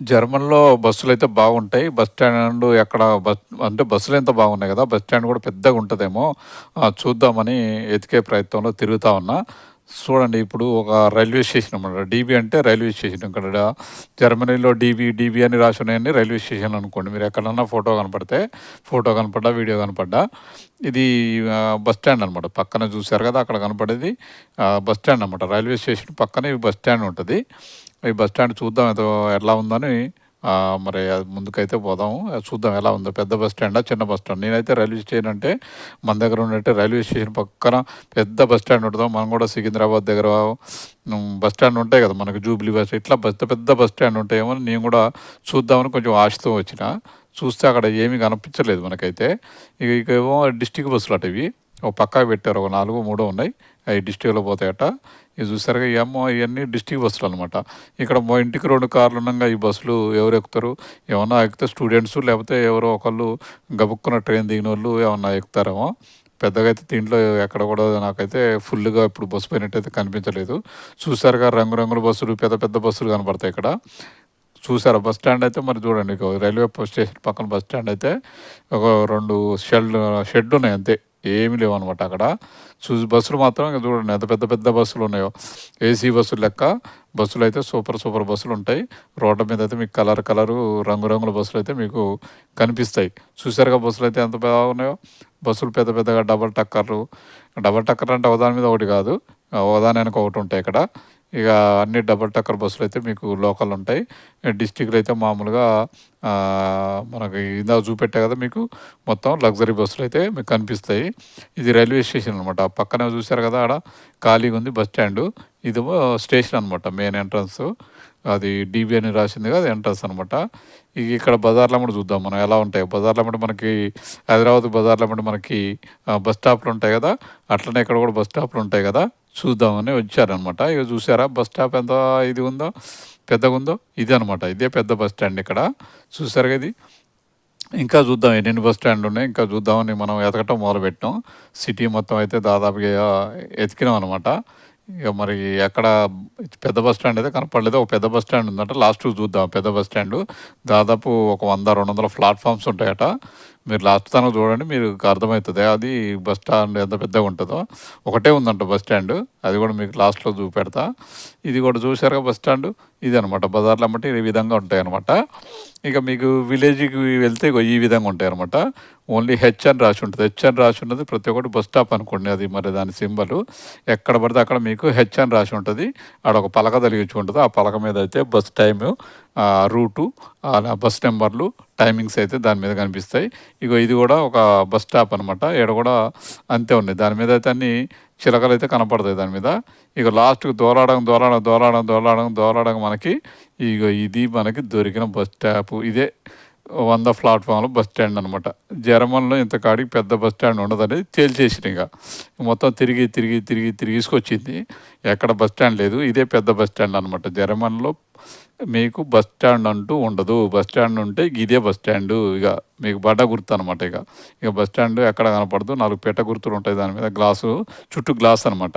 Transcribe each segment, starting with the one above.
జర్మన్‌లో బస్సులు అయితే బాగుంటాయి. బస్ స్టాండ్ ఎక్కడ బస్ అంటే బస్సులు ఎంత బాగున్నాయి కదా బస్ స్టాండ్ కూడా పెద్దగా ఉంటుందేమో చూద్దామని ఎతికే ప్రయత్నంలో తిరుగుతా ఉన్నా. చూడండి ఇప్పుడు ఒక రైల్వే స్టేషన్ అనమాట. డీబీ అంటే రైల్వే స్టేషన్. ఇక్కడ జర్మనీలో డీబీ, డీబీ అని రాసి ఉన్నాయని రైల్వే స్టేషన్ అనుకోండి. మీరు ఎక్కడన్నా ఫోటో కనపడితే, ఫోటో కనపడ్డా, వీడియో కనపడ్డా ఇది బస్ స్టాండ్ అనమాట. పక్కన చూశారు కదా అక్కడ కనపడేది బస్ స్టాండ్ అనమాట. రైల్వే స్టేషన్ పక్కనే బస్ స్టాండ్ ఉంటుంది ఈ బస్ స్టాండ్ చూద్దాం ఏదో ఎలా ఉందని మరి అది ముందుకైతే పోదాము. అది చూద్దాం ఎలా ఉందో. పెద్ద బస్ స్టాండా? చిన్న బస్ స్టాండ్. నేనైతే రైల్వే స్టేషన్ అంటే మన దగ్గర ఉన్నట్టే రైల్వే స్టేషన్ పక్కన పెద్ద బస్ స్టాండ్ ఉంటదో మనం కూడా సికింద్రాబాద్ దగ్గర బస్ స్టాండ్ ఉంటాయి కదా మనకు జూబ్లీ బస్ ఇట్లా పెద్ద పెద్ద బస్ స్టాండ్ ఉంటాయేమో నేను కూడా చూద్దామని కొంచెం ఆశతో వచ్చిన. చూస్తే అక్కడ ఏమీ కనిపించలేదు మనకైతే. ఇక ఇక ఏమో డిస్టిక్ బస్సులు అటు ఇవి. ఓ పక్కా పెట్టారు. ఒక నాలుగో, మూడో ఉన్నాయి. అవి డిస్ట్రిక్ట్‌లో పోతాయట. ఇది చూసారుగా ఏమో ఇవన్నీ డిస్టిక్ డిస్ట్రిక్ట్ బస్సులనమాట. ఇక్కడ మా ఇంటికి రెండు కార్లు ఉండగా ఈ బస్సులు ఎవరు ఎక్కుతారు? ఏమన్నా ఎక్కితే స్టూడెంట్స్ లేకపోతే ఎవరో ఒకళ్ళు గబుక్కున్న ట్రైన్ దిగిన వాళ్ళు ఏమన్నా ఎక్కుతారేమో. పెద్దగా అయితే దీంట్లో ఎక్కడ కూడా నాకైతే ఫుల్‌గా ఇప్పుడు బస్సు పోయినట్టయితే కనిపించలేదు. చూసారుగా రంగురంగుల బస్సులు, పెద్ద పెద్ద బస్సులు కనపడతాయి ఇక్కడ. చూసారా బస్ స్టాండ్ అయితే మరి చూడండి రైల్వే స్టేషన్ పక్కన బస్ స్టాండ్ అయితే ఒక రెండు షెడ్ షెడ్ ఉన్నాయి అంతే. ఏమి అనమాట అక్కడ. చూసి బస్సులు మాత్రం చూడండి ఎంత పెద్ద పెద్ద బస్సులు ఉన్నాయో. ఏసీ బస్సులు లెక్క బస్సులు అయితే సూపర్ సూపర్ బస్సులు ఉంటాయి రోడ్ల మీద అయితే మీకు కలర్ కలరు రంగురంగుల బస్సులు అయితే మీకు కనిపిస్తాయి. చూసారుగా అయితే ఎంత బాగున్నాయో. బస్సులు పెద్ద పెద్దగా డబల్ టక్కర్లు. డబల్ టక్కర్ అంటే ఒకదాని మీద ఒకటి కాదు. ఒకదాని వెనక ఒకటి ఉంటాయి ఇక్కడ. ఇక అన్ని డబుల్ టక్కర్ అయితే మీకు లోకల్ ఉంటాయి. డిస్ట్రిక్ట్‌లో అయితే మామూలుగా మనకి ఇందాక చూపెట్టా కదా మీకు మొత్తం లగ్జరీ బస్సులు అయితే మీకు కనిపిస్తాయి. ఇది రైల్వే స్టేషన్ అనమాట. పక్కనే చూసారు కదా! ఆడ ఖాళీగా ఉంది బస్ స్టాండు. ఇదేమో స్టేషన్ అనమాట. Main entrance. అది డీబీ అని రాసింది కదా! ఎంట్రన్స్ అనమాట. ఇక ఇక్కడ బజార్‌లో కూడా చూద్దాం మనం ఎలా ఉంటాయి బజార్‌లో ఎమ్మటే మనకి హైదరాబాద్ బజార్‌లో ఎమ్మటే మనకి బస్ స్టాప్‌లు ఉంటాయి కదా! అట్లనే ఇక్కడ కూడా బస్ స్టాప్‌లు ఉంటాయి కదా! చూద్దామని వచ్చారనమాట. ఇగ చూసారా బస్ స్టాప్ ఎంత ఇది ఉందో, పెద్దగుందో. ఇదే అనమాట. ఇదే పెద్ద బస్ స్టాండ్ ఇక్కడ. చూసారుగా ఇది. ఇంకా చూద్దాం ఎన్ని బస్ స్టాండ్‌లు ఉన్నాయి. ఇంకా చూద్దామని మనం ఎతకటం మొదలుపెట్టాం. సిటీ మొత్తం అయితే దాదాపుగా ఎతికినాం అనమాట. ఇక మరి ఎక్కడ పెద్ద బస్ స్టాండ్ అయితే కనపడలేదు. ఒక పెద్ద బస్ స్టాండ్ ఉందంట లాస్ట్ చూద్దాం పెద్ద బస్ స్టాండ్ దాదాపు ఒక వంద రెండు వందల ప్లాట్ఫామ్స్ ఉంటాయట. మీరు లాస్ట్ తనకు చూడండి మీకు అర్థమవుతుంది అది బస్ స్టాండ్ ఎంత పెద్దగా ఉంటుందో ఒకటే ఉందంట బస్ స్టాండ్ అది కూడా మీకు లాస్ట్‌లో చూపెడతా. ఇది కూడా చూసారుగా బస్ స్టాండ్ ఇది అనమాట బజార్‌లో అమ్మటి ఈ విధంగా ఉంటాయనమాట. ఇక మీకు విలేజ్‌కి వెళ్తే ఇగో ఈ విధంగా ఉంటాయి అనమాట ఓన్లీ హెచ్ అని రాసి ఉంటుంది హెచ్ అని రాసి ఉన్నది ప్రతి ఒక్కటి బస్ స్టాప్ అనుకోండి. అది మరి దాని సింబల్ ఎక్కడ పడితే అక్కడ మీకు హెచ్ అని రాసి ఉంటుంది ఆడ ఒక పలక తలిగించి ఉంటది. ఆ పలక మీద అయితే బస్ టైము, రూటు, బస్ నెంబర్లు టైమింగ్స్ అయితే దాని మీద కనిపిస్తాయి. ఇగో ఇది కూడా ఒక బస్ స్టాప్ అనమాట. ఈడ కూడా అంతే ఉన్నాయి. దాని మీద అయితే అన్ని చిలకలైతే కనపడతాయి దాని మీద. ఇక లాస్ట్‌కి దోలాడంగా, దోలాడంగా, దోలాడంగా, దోలాడంగా, దోలాడంగా మనకి ఇగో ఇది మనకి దొరికిన బస్ స్టాప్ ఇదే వంద ప్లాట్ఫామ్లో బస్ స్టాండ్ అనమాట. జర్మన్‌లో ఇంత కాడికి పెద్ద బస్ స్టాండ్ ఉండదని తేల్చేసిన ఇక మొత్తం తిరిగి, తిరిగి, తిరిగి, తిరిగిసుకొచ్చింది ఎక్కడ బస్ స్టాండ్ లేదు. ఇదే పెద్ద బస్ స్టాండ్ అనమాట. జర్మన్‌లో మీకు బస్ స్టాండ్ అంటూ ఉండదు. బస్ స్టాండ్ ఉంటే ఇదే బస్ స్టాండు. ఇక మీకు బడ్డ గుర్తు అనమాట ఇక ఇక బస్ స్టాండ్ ఎక్కడ కనపడదు. నాలుగు పెట్ట గుర్తులు ఉంటాయి దాని మీద. గ్లాసు చుట్టూ గ్లాస్ అనమాట.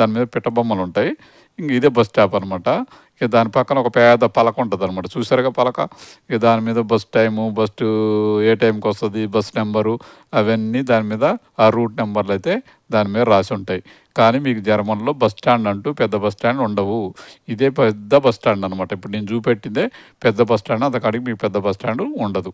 దాని మీద పిట్ట బొమ్మలు ఉంటాయి. ఇంక ఇదే బస్ స్టాప్ అనమాట. ఇక దాని పక్కన ఒక పెద్ద పలక ఉంటుంది అనమాట చూసారుగా పలక. ఇక దాని మీద బస్ టైము, బస్సు ఏ టైంకి వస్తుంది బస్ నెంబరు అవన్నీ దాని మీద ఆ రూట్ నెంబర్లు అయితే దాని మీద రాసి ఉంటాయి. కానీ మీకు జర్మన్‌లో బస్ స్టాండ్ అంటూ పెద్ద బస్ స్టాండ్ ఉండవు. ఇదే పెద్ద బస్ స్టాండ్ అనమాట. ఇప్పుడు నేను చూపెట్టిందే పెద్ద బస్ స్టాండ్. అంతకాడికి మీకు పెద్ద బస్ స్టాండ్ ఉండదు.